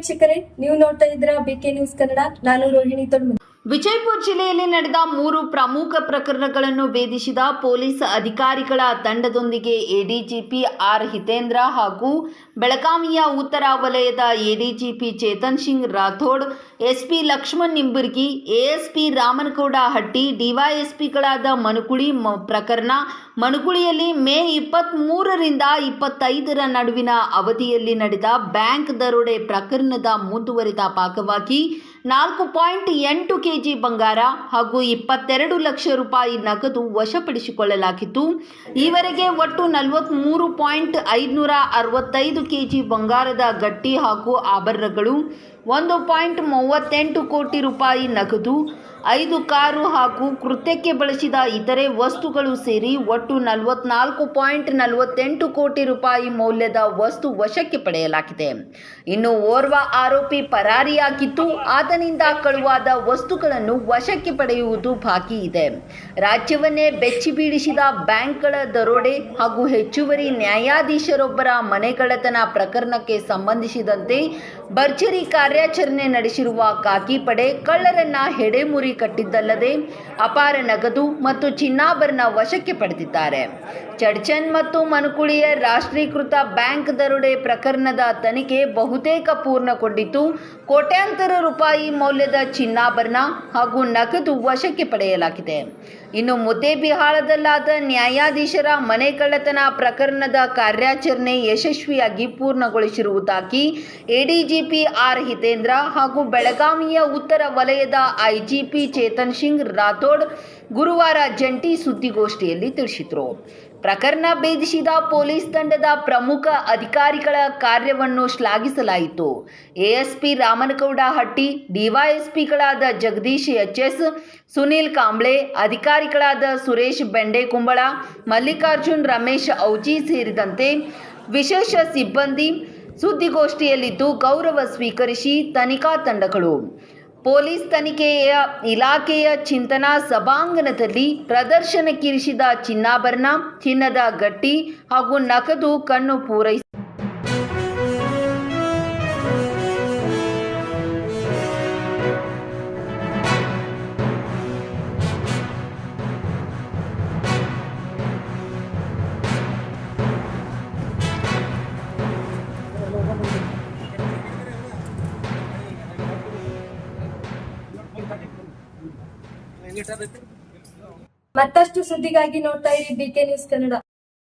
ವೀಕ್ಷಕರೇ ನೀವು ನೋಡ್ತಾ ಇದ್ರ ಬಿಕೆ ನ್ಯೂಸ್ ಕನ್ನಡ ನಾನು ರೋಹಿಣಿ ತೊಳ್ಮುದಿ ವಿಜಯಪುರ ಜಿಲ್ಲೆಯಲ್ಲಿ ನಡೆದ ಮೂರು ಪ್ರಮುಖ ಪ್ರಕರಣಗಳನ್ನು ಭೇದಿಸಿದ ಪೊಲೀಸ್ ಅಧಿಕಾರಿಗಳ ತಂಡದೊಂದಿಗೆ ಎಡಿಜಿಪಿ ಆರ್ ಹಿತೇಂದ್ರ ಹಾಗೂ ಬೆಳಗಾವಿಯ ಉತ್ತರ ವಲಯದ ADGP Chetan Singh Rathod, SP Lakshman Nimbargi, ASP Ramanagouda Hatti, ಡಿವೈಎಸ್ಪಿಗಳಾದ ಮನುಕುಳಿ ಪ್ರಕರಣ, ಮನುಕುಳಿಯಲ್ಲಿ ಮೇ ಇಪ್ಪತ್ತ್ ಮೂರರಿಂದ ಇಪ್ಪತ್ತೈದರ ನಡುವಿನ ಅವಧಿಯಲ್ಲಿ ನಡೆದ ಬ್ಯಾಂಕ್ ದರೋಡೆ ಪ್ರಕರಣದ ಮುಂದುವರಿದ ಭಾಗವಾಗಿ ನಾಲ್ಕು ಪಾಯಿಂಟ್ ಎಂಟು ಕೆಜಿ ಬಂಗಾರ ಹಾಗೂ ಇಪ್ಪತ್ತೆರಡು ಲಕ್ಷ ರೂಪಾಯಿ ನಗದು ವಶಪಡಿಸಿಕೊಳ್ಳಲಾಗಿತ್ತು. ಈವರೆಗೆ ಒಟ್ಟು ನಲವತ್ತ್ಮೂರು ಪಾಯಿಂಟ್ ಐದುನೂರ ಅರವತ್ತೈದು ಕೆಜಿ ಬಂಗಾರದ ಗಟ್ಟಿ ಹಾಗೂ ಆಭರಣಗಳು, ಒಂದು ಪಾಯಿಂಟ್ ಮೂವತ್ತೆಂಟು ಕೋಟಿ ರೂಪಾಯಿ ನಗದು ಐದು ಕಾರು ಹಾಗೂ ಕೃತ್ಯಕ್ಕೆ ಬಳಸಿದ ಇತರೆ ವಸ್ತುಗಳು ಸೇರಿ ಒಟ್ಟು ನಲವತ್ನಾಲ್ಕು ಪಾಯಿಂಟ್ ನಲವತ್ತೆಂಟು ಕೋಟಿ ರೂಪಾಯಿ ಮೌಲ್ಯದ ವಸ್ತು ವಶಕ್ಕೆ ಪಡೆಯಲಾಗಿದೆ. ಇನ್ನು ಓರ್ವ ಆರೋಪಿ ಪರಾರಿಯಾಗಿದ್ದು, ಆತನಿಂದ ಕಳುವಾದ ವಸ್ತುಗಳನ್ನು ವಶಕ್ಕೆ ಪಡೆಯುವುದು ಬಾಕಿ ಇದೆ. ರಾಜ್ಯವನ್ನೇ ಬೆಚ್ಚಿ ಬೀಳಿಸಿದ ಬ್ಯಾಂಕ್ಗಳ ದರೋಡೆ ಹಾಗೂ ಹೆಚ್ಚುವರಿ ನ್ಯಾಯಾಧೀಶರೊಬ್ಬರ ಮನೆಗಳತನ ಪ್ರಕರಣಕ್ಕೆ ಸಂಬಂಧಿಸಿದಂತೆ ಭರ್ಜರಿ ಕಾರ್ಯಾಚರಣೆ ನಡೆಸಿರುವ ಖಾಕಿ ಪಡೆ ಕಳ್ಳರನ್ನ ಹೆಡೆಮುರಿ ಕಟ್ಟಿದ್ದಲ್ಲದೆ ಅಪಾರ ನಗದು ಮತ್ತು ಚಿನ್ನಾಭರಣ ವಶಕ್ಕೆ ಪಡೆದಿದ್ದಾರೆ. ಚಡ್ಚನ್ ಮತ್ತು ಮನುಕುಳಿಯ ರಾಷ್ಟ್ರೀಕೃತ ಬ್ಯಾಂಕ್ ದರೋಡೆ ಪ್ರಕರಣದ ತನಿಖೆ ಬಹುತೇಕ ಪೂರ್ಣಗೊಂಡಿದ್ದು, ಕೋಟ್ಯಾಂತರ ರೂಪಾಯಿ ಮೌಲ್ಯದ ಚಿನ್ನಾಭರಣ ಹಾಗೂ ನಗದು ವಶಕ್ಕೆ ಪಡೆಯಲಾಗಿದೆ. ಇನ್ನು ಮುದ್ದೇಬಿಹಾಳದಲ್ಲಾದ ನ್ಯಾಯಾಧೀಶರ ಮನೆ ಕಳ್ಳತನ ಪ್ರಕರಣದ ಕಾರ್ಯಾಚರಣೆ ಯಶಸ್ವಿಯಾಗಿ ಪೂರ್ಣಗೊಳಿಸಿರುವುದಾಗಿ ಎಡಿಜಿಪಿ ಆರ್ ಹಿತೇಂದ್ರ ಹಾಗೂ ಬೆಳಗಾವಿಯ ಉತ್ತರ ವಲಯದ ಐಜಿಪಿ ಚೇತನ್ ಸಿಂಗ್ ರಾಥೋಡ್ ಗುರುವಾರ ಜಂಟಿ ಸುದ್ದಿಗೋಷ್ಠಿಯಲ್ಲಿ ತಿಳಿಸಿದರು. ಪ್ರಕರಣ ಭೇದಿಸಿದ ಪೊಲೀಸ್ ತಂಡದ ಪ್ರಮುಖ ಅಧಿಕಾರಿಗಳ ಕಾರ್ಯವನ್ನು ಶ್ಲಾಘಿಸಲಾಯಿತು. ಎಎಸ್ಪಿ ರಾಮನಗೌಡ ಹಟ್ಟಿ, ಡಿವೈಎಸ್ಪಿಗಳಾದ ಜಗದೀಶ್ ಎಚ್ಎಸ್, ಸುನೀಲ್ ಕಾಂಬ್ಳೆ, ಅಧಿಕಾರಿಗಳಾದ ಸುರೇಶ್ ಬೆಂಡೆಕುಂಬಳ, ಮಲ್ಲಿಕಾರ್ಜುನ್ ರಮೇಶ್ ಔಜಿ ಸೇರಿದಂತೆ ವಿಶೇಷ ಸಿಬ್ಬಂದಿ ಸುದ್ದಿಗೋಷ್ಠಿಯಲ್ಲಿದ್ದು ಗೌರವ ಸ್ವೀಕರಿಸಿ ತನಿಖಾ ತಂಡಗಳು. ಪೊಲೀಸ್ ತನಿಖೆಯ ಇಲಾಖೆಯ ಚಿಂತನಾ ಸಭಾಂಗಣದಲ್ಲಿ ಪ್ರದರ್ಶನಕ್ಕಿರಿಸಿದ ಚಿನ್ನಾಭರಣ ಚಿನ್ನದ ಗಟ್ಟಿ ಹಾಗೂ ನಕದು ಕಣ್ಣು ಪೂರೈಸಿ ಮತ್ತಷ್ಟು ಸುದ್ದಿಗಾಗಿ ನೋಡ್ತಾ ಇರಿ ಬಿಕೆ ನ್ಯೂಸ್ ಕನ್ನಡ.